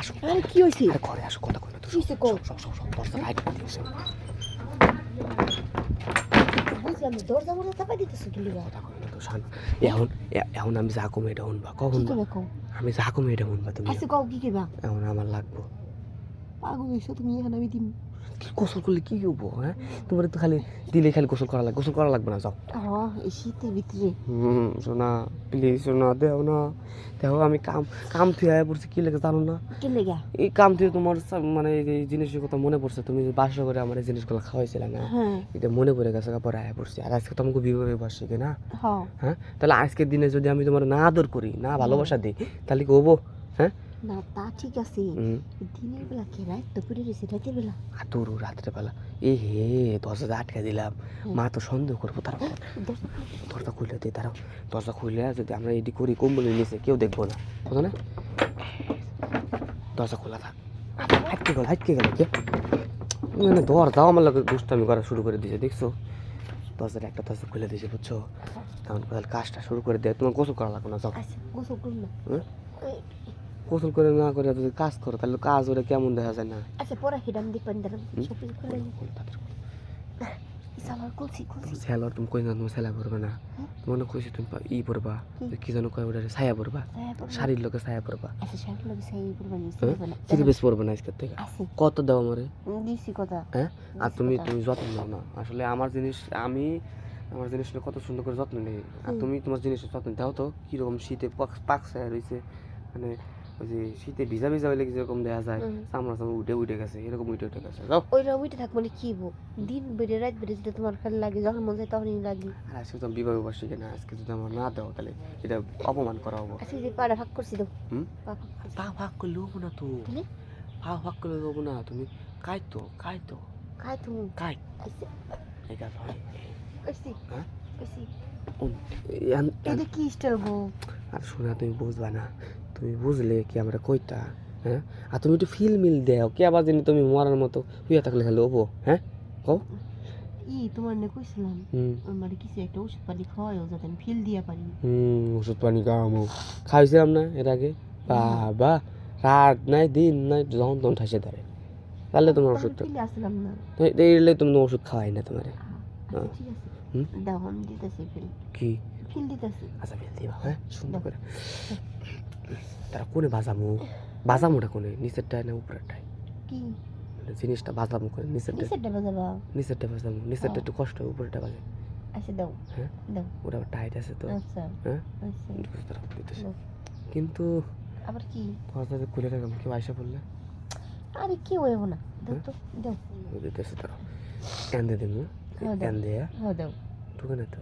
আসো আরে কি হইছে আরে ঘরে আসো কথা কইলো তো কি কো সব সব সব দরজা লাইট করে দিয়েছে। বুঝলাম দরজা মনে চাপাই দিতেছো কি লিগা? কথা কইলো তো শান এখন এখন আমি যা কমে এটা হনবা কখন আমি যা কমে এটা হনবা তুমি। আচ্ছা কও কি কিবা? এখন আমার লাগবো। পাগল হইছো তুমি এখানে আমি দিম। কি গোসল করলে কি হব হ্যাঁ? তোমার তো খালি দিলে খালি গোসল করা লাগবে গোসল করা লাগবে না যাও। এই শীতের ভিতরে? হুম শোনা প্লিজ শোনা দেও না। দেখো আমি কাম কাম থেকে আয়া পড়ছি কি লেগে জানো না? কি লেগা? এই কাম থেকে তোমার মানে এই জিনিসের কথা মনে পড়ছে তুমি যে বাসা করে আমার এই জিনিসগুলো খাওয়াইছিলে না? হ্যাঁ। এটা মনে পড়ে গেছে পরে আয়া পড়ছি। আর আজকে তো আমাকে বিবাহ বার্ষিকী শিখে না? হ্যাঁ। হ্যাঁ? তাহলে আজকের দিনে যদি আমি তোমার না আদর করি না ভালোবাসা দিই তাহলে কি হব হ্যাঁ? না তা ঠিক আছে। দিনের বেলা কে রাত তো পড়ে রয়েছে রাতের বেলা। আতুর রাত্রেবেলা এ হে দরজা আটকে দিলাম। মা তো সন্দেহ করব তারপর দরজা দরজা খুলে দিই তারাও দরজা খুলে যদি আমরা এডি করি কম্বলের নিচে কেউ দেখব না। বুঝো না? দরজা খোলা থাক। হাটকে গেল হাটকে গেল কে? মানে দরজাও আমার লাগে দুষ্টামি করা শুরু করে দিয়েছে দেখছ? দরজার একটা দরজা খুলে দিয়েছে বুঝছ? তখন কাজটা শুরু করে দেয় তোমার গোসল করা লাগবে না যাও। আচ্ছা গোসল করুন না? এই, গোসল করে না করে যদি কাজ করো তাহলে কাজ ওরা কেমন দেখা যায় না? আচ্ছা পরে হিডাম দিক পানি দিলাম সালার তুমি কই না তুমি স্যালা পড়বে না। হুম? তোমার না কইছি তুমি ই পড়বা। কি? জানো কয় ওটা ছায়া পড়বা। শাড়ির লোকে ছায়া পড়বা। আচ্ছা নি থ্রি বেশ পড়বে না আজকের থেকে? কত দাও আমারে? দিছি কথা। হ্যাঁ? আর তুমি তুমি যত্ন নাও না। আসলে আমার জিনিস আমি আমার জিনিসটা কত সুন্দর করে যত্ন নেই। আর তুমি তোমার জিনিসের যত্ন দাও তো কীরকম শীতে পাক পাক ছায়া রয়েছে মানে ওই যে শীতে ভিজা ভিজা হইলে যেরকম দেখা যায়। চামড়া চামড়া উঠে উঠে গেছে এরকম উঠে উঠে গেছে যাও। ওইটা ওইটা থাক মানে কি হব? দিন বেড়ে রাত বেড়ে যেটা তোমার খালি লাগে যখন মন যায় তখনই লাগে। আর আজকে তো বিবাহ বার্ষিকী না আজকে যদি আমার না দাও তাহলে এটা অপমান করা হব। আচ্ছা যে পাড়া ভাগ করছি হুম? পা ভাগ ভাগ করলে হব না তো? পা ভাগ করলে হব না তুমি কাই তো কাই তো তুমি কাই এটা হয়? হ্যাঁ? এটা কি স্টাইল গো? আর শোনা তুমি বুঝবা না। তুমি বুঝলে কি আমরা কইতা হ্যাঁ? আর তুমি একটু ফিল মিল দেও কে আবার জানি তুমি মরার মতো হুইয়া থাকলে খালি ওবো হ্যাঁ? কও। ই তোমার না কইছিলাম আমার কিছু একটা ওষুধ পানি খাওয়াও যাতে ফিল দিয়া পারি। হুম ওষুধ পানি খাওয়ামো। খাইছিলাম না এর আগে? বাবা রাত নাই দিন নাই যখন তখন ঠাসে ধরে। তাহলে তোমার এইলে তুমি ওষুধ খাওয়াই না তোমার। আচ্ছা ফিল। কি? ফিল দিতেছি আচ্ছা ফেল দিবা হ্যাঁ সুন্দর করে তারা কোনে বাজামু বাজামুটা কোনে নিচেরটায় না উপরেরটায় কি জিনিসটা বাজামু করে নিচেরটা নিচেরটা বাজাবা নিচেরটা বাজামু নিচেরটা একটু কষ্ট উপরেরটা বাজে আচ্ছা দাও হ্যাঁ? দাও ওটা টাইট আছে তো আচ্ছা হ্যাঁ আচ্ছা। কিন্তু আবার কি খুলে রাখলাম কেউ আইসা পড়লে আরে কি হইব না দাও তো দাও দিতেছে তারা এন দিয়ে দিমু হ্যাঁ, দাও। এন দিয়ে হ্যাঁ দাও ঢুকে না তো